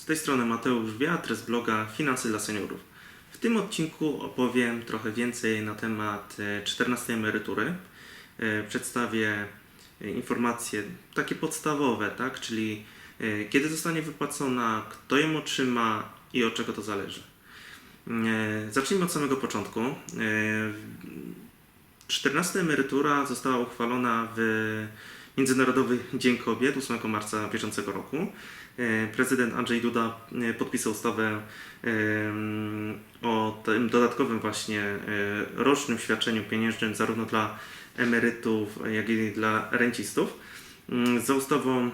Z tej strony Mateusz Wiatr z bloga Finanse dla Seniorów. W tym odcinku opowiem trochę więcej na temat e, 14 emerytury. E, Przedstawię e, informacje takie podstawowe, tak? czyli e, kiedy zostanie wypłacona, kto ją otrzyma i od czego to zależy. E, Zacznijmy od samego początku. E, 14 emerytura została uchwalona w Międzynarodowy Dzień Kobiet 8 marca bieżącego roku. E, Prezydent Andrzej Duda e, podpisał ustawę em, o tym dodatkowym właśnie e, rocznym świadczeniu pieniężnym zarówno dla emerytów, jak i dla rencistów. Mm, Za ustawą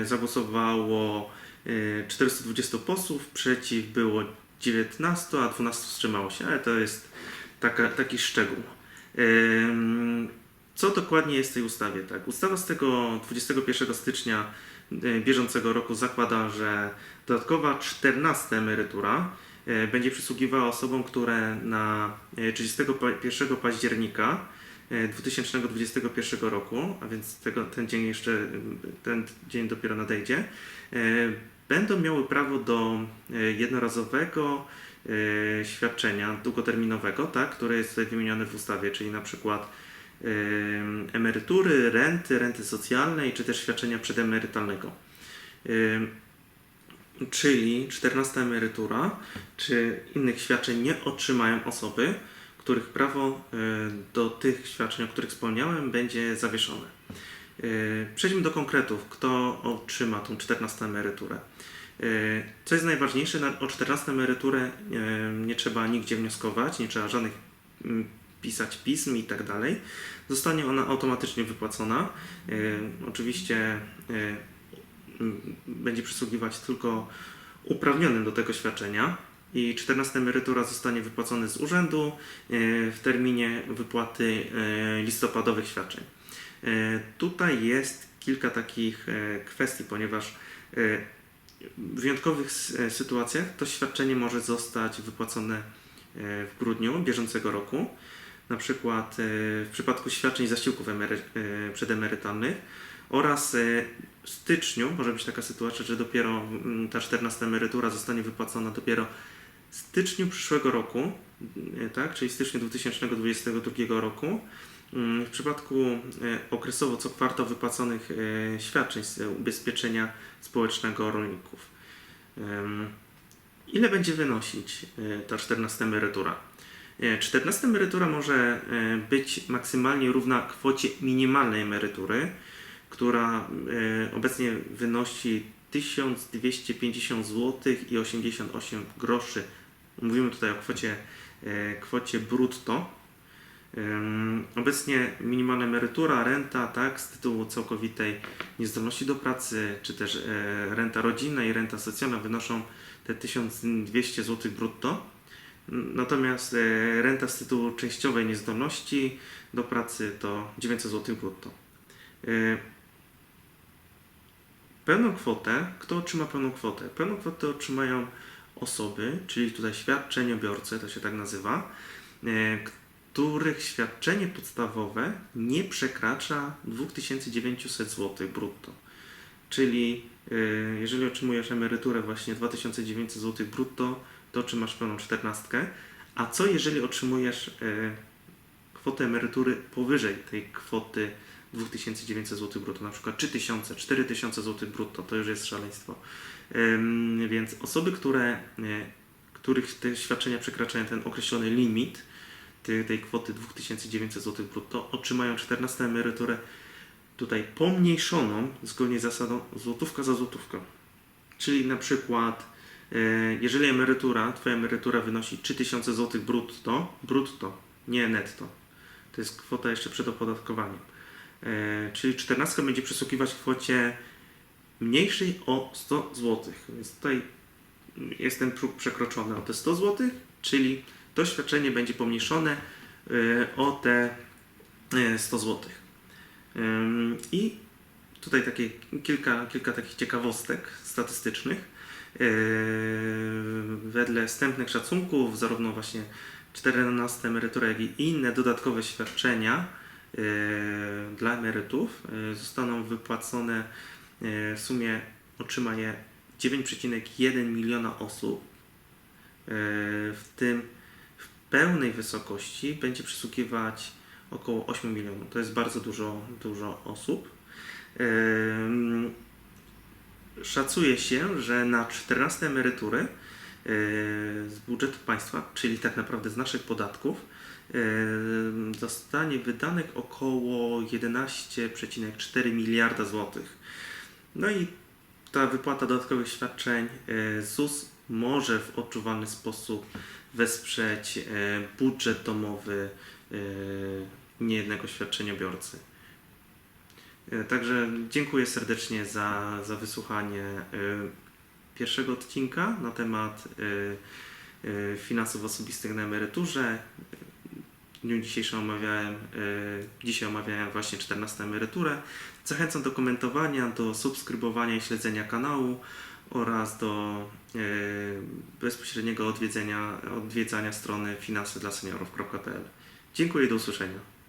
e, zagłosowało e, 420 posłów, przeciw było 19, a 12 wstrzymało się, ale to jest taka, taki szczegół. Co dokładnie jest w tej ustawie? Tak, ustawa z tego 21 stycznia e, bieżącego roku zakłada, że dodatkowa 14 emerytura e, będzie przysługiwała osobom, które na e, 31 października e, 2021 roku, a więc tego, ten dzień jeszcze, ten dzień dopiero nadejdzie, będą miały prawo do jednorazowego świadczenia długoterminowego, tak, które jest wymienione w ustawie, czyli na przykład emerytury, renty, renty socjalnej, czy też świadczenia przedemerytalnego. Czyli 14 emerytura, czy innych świadczeń nie otrzymają osoby, których prawo e, do tych świadczeń, o których wspomniałem, będzie zawieszone. E, Przejdźmy do konkretów, kto otrzyma tą 14 emeryturę. E, Co jest najważniejsze, na- o 14 emeryturę nie trzeba nigdzie wnioskować, nie trzeba żadnych pisać pism i tak dalej. Zostanie ona automatycznie wypłacona. E, Oczywiście e, będzie przysługiwać tylko uprawnionym do tego świadczenia i 14 emerytura zostanie wypłacona z urzędu e, w terminie wypłaty listopadowych świadczeń. Tutaj jest kilka takich kwestii, ponieważ w wyjątkowych sytuacjach to świadczenie może zostać wypłacone w grudniu bieżącego roku. Na przykład e, w przypadku świadczeń zasiłków emery- e, przedemerytalnych oraz e, w styczniu może być taka sytuacja, że dopiero mm, ta 14 emerytura zostanie wypłacona dopiero w styczniu przyszłego roku, tak, czyli w styczniu 2022 roku. Mm, W przypadku okresowo co kwartał wypłaconych świadczeń z ubezpieczenia społecznego rolników. Ile będzie wynosić ta 14 emerytura? E, 14 emerytura może e, być maksymalnie równa kwocie minimalnej emerytury, która e, obecnie wynosi 1250 zł i 88 groszy. Mówimy tutaj o kwocie, e, kwocie brutto. Obecnie minimalna emerytura, renta, tak, z tytułu całkowitej niezdolności do pracy, czy też e, renta rodzinna i renta socjalna wynoszą te 1200 zł brutto. Natomiast e, renta z tytułu częściowej niezdolności do pracy to 900 zł brutto. E, Pełną kwotę, kto otrzyma pełną kwotę? Pełną kwotę otrzymają osoby, czyli tutaj świadczeniobiorcy, to się tak nazywa, e, których świadczenie podstawowe nie przekracza 2900 zł brutto. Czyli jeżeli otrzymujesz emeryturę właśnie 2900 zł brutto, to otrzymasz pełną czternastkę. A co jeżeli otrzymujesz e, kwotę emerytury powyżej tej kwoty 2900 zł brutto, na przykład 3000, 4000 zł brutto, to już jest szaleństwo. Więc osoby, które, e, których te świadczenia przekraczają ten określony limit tej, tej kwoty 2900 zł brutto, otrzymają 14 emeryturę tutaj pomniejszoną zgodnie z zasadą złotówka za złotówkę. Czyli na przykład, jeżeli emerytura, Twoja emerytura wynosi 3000 zł brutto, brutto, nie netto, to jest kwota jeszcze przed opodatkowaniem. E, czyli 14 będzie przysługiwać kwocie mniejszej o 100 zł. Więc tutaj jest ten próg przekroczony o te 100 zł, czyli to świadczenie będzie pomniejszone e, o te e, 100 zł. I tutaj takie kilka, kilka takich ciekawostek statystycznych. Yy, Wedle wstępnych szacunków, zarówno właśnie 14 emerytura, jak i inne dodatkowe świadczenia yy, dla emerytów yy, zostaną wypłacone w sumie otrzyma je 9,1 miliona osób, w tym w pełnej wysokości będzie przysługiwać około 8 milionów. To jest bardzo dużo, dużo osób. Szacuje się, że na 14 emerytury e, z budżetu państwa, czyli tak naprawdę z naszych podatków, e, zostanie wydanych około 11,4 miliarda złotych. No i ta wypłata dodatkowych świadczeń e, ZUS może w odczuwalny sposób wesprzeć budżet domowy niejednego świadczeniobiorcy. E, Także dziękuję serdecznie za, za wysłuchanie e, pierwszego odcinka na temat e, finansów osobistych na emeryturze. W dniu dzisiejszym omawiałem, dzisiaj omawiałem właśnie 14 emeryturę. Zachęcam do komentowania, do subskrybowania i śledzenia kanału oraz do bezpośredniego odwiedzenia, odwiedzania strony finansy dla seniorów.pl. Dziękuję i do usłyszenia.